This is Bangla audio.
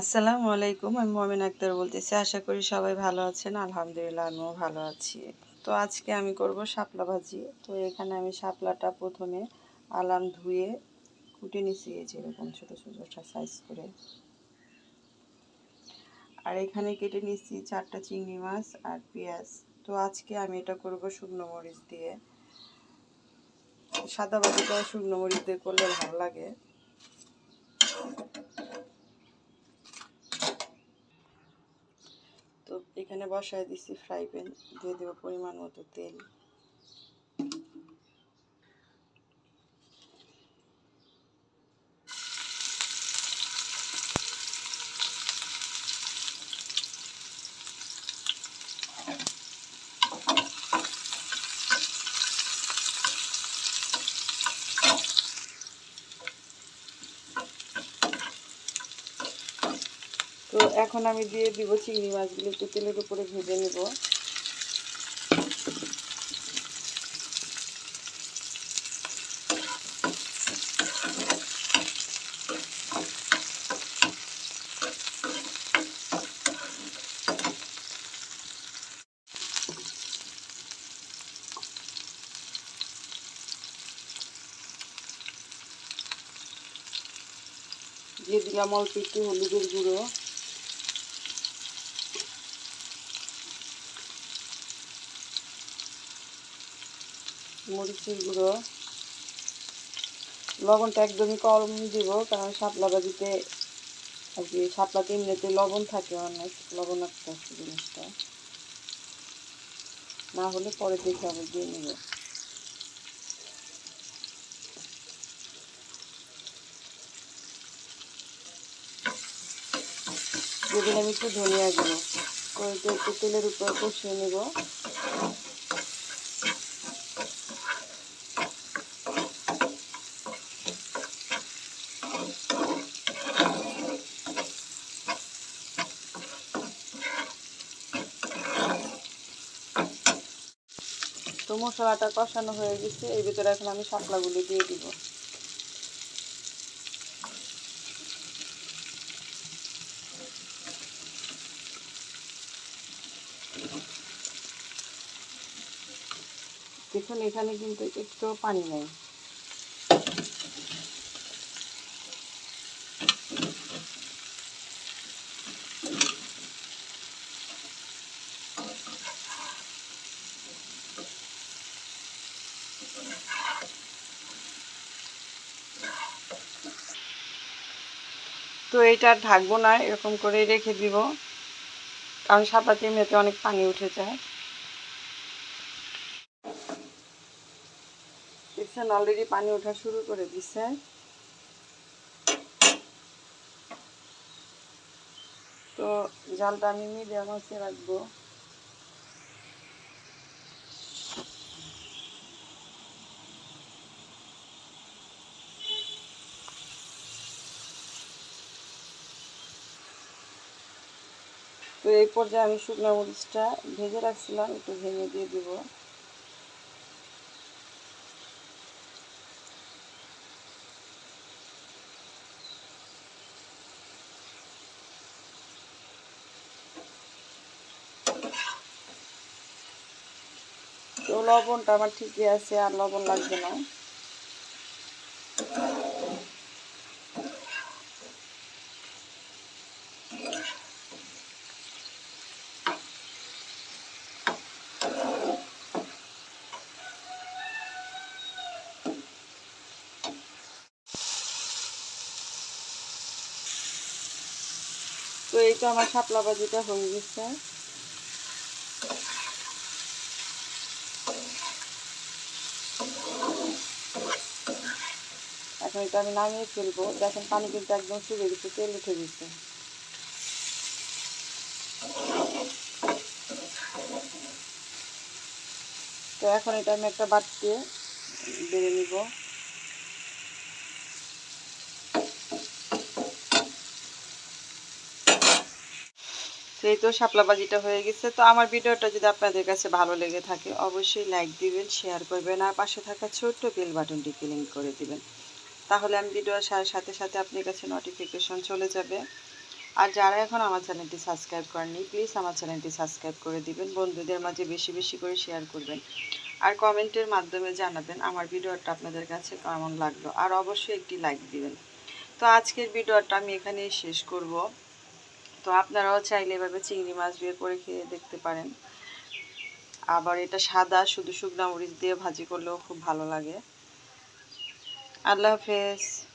আসসালামু আলাইকুম, আমি মমিন আক্তার বলতেছি। আশা করি সবাই ভালো আছেন। আলহামদুলিল্লাহ, আমিও ভালো আছি। তো আজকে আমি করব শাপলা ভাজি। তো এখানে আমি শাপলাটা প্রথমে আলাম ধুয়ে কুটে যে এরকম ছোটো ছোটোটা সাইজ করে। আর এখানে কেটে নিচ্ছি চারটা চিংড়ি মাছ আর পেঁয়াজ। তো আজকে আমি এটা করব শুকনো মরিচ দিয়ে। সাদা ভাজিটা শুকনো মরিচ দিয়ে করলে ভালো লাগে তো এখানে বসায় দিচ্ছি ফ্রাই প্যান দিয়ে দেবো পরিমাণ মতো তেল। তো এখন আমি দিয়ে দিব চিংড়ি মাছগুলো একটু তেলের উপরে ভেজে নেব। দিয়ে দিলাম অল্প একটু হলুদের গুঁড়ো। মরিচের গুঁড়ো। লবণটা একদমই কম দিব, কারণ শাপলা বাজিতে আর কি, শাপলাতে এমনিতে লবণ থাকে অনেক লবণাক্ত আছে জিনিসটা। না হলে পরে দেখে আবার দিয়ে নেব। দিয়ে দিলাম একটু ধনিয়া গুঁড়ো। করে তেলের উপর কষিয়ে নেব। মশলাটা কষানো হয়ে গেছে, এর ভিতরে এখন আমি শাপলাগুলি দিয়ে দিব। দেখুন, এখানে কিন্তু একটু পানি নেই। তো এটা ঢাকবো না, এরকম করে রেখে দিব। কারণ সাপাতি মেতে অনেক পানি উঠে যায়। দেখছেন অলরেডি পানি ওঠা শুরু করে দিছে। তো জালটা আমি মিডিয়াম আছে রাখব। তো এই পর্যায়ে আমি শুকনো মরিচটা ভেজে রাখছিলাম, একটু ভেঙে দিয়ে দিব। তো লবণটা আমার ঠিকই আছে, আর লবণ লাগবে না। তো এই তো আমার শাপলা ভাজিটা হয়ে গেছে। এখন এটা আমি নামিয়ে ফেলব। দেখেন পানি কিন্তু একদম শুকিয়ে গেছে, তেল উঠে গেছে। তো এখন এটা আমি একটা বাটিতে বেড়ে নিব। সেই তো শাপলা বাজিটা হয়ে গেছে, তো আমার ভিডিওটা যদি আপনাদের কাছে ভালো লেগে থাকে, অবশ্যই লাইক দিবেন শেয়ার করবেন, আর পাশে থাকা ছোট্ট বেল বাটনটি ক্লিক করে দিবেন। তাহলে আমি ভিডিও আসার সাথে সাথে আপনার কাছে নোটিফিকেশন চলে যাবে। আর যারা এখন আমার চ্যানেলটি সাবস্ক্রাইব করেননি প্লিজ আমার চ্যানেলটি সাবস্ক্রাইব করে দিবেন। বন্ধুদের মাঝে বেশি বেশি করে শেয়ার করবেন। আর কমেন্টের মাধ্যমে জানাবেন আমার ভিডিওটা আপনাদের কাছে কেমন লাগল। আর অবশ্যই একটি লাইক দিবেন। তো আজকের ভিডিওটা আমি এখানেই শেষ করব। তো আপনারাও চাইলে এভাবে চিংড়ি মাছ বিয়ে করে খেয়ে দেখতে পারেন। আবার এটা সাদা, শুধু শুকনা মরিচ দিয়ে ভাজি করলেও খুব ভালো লাগে। আল্লাহ হাফেজ।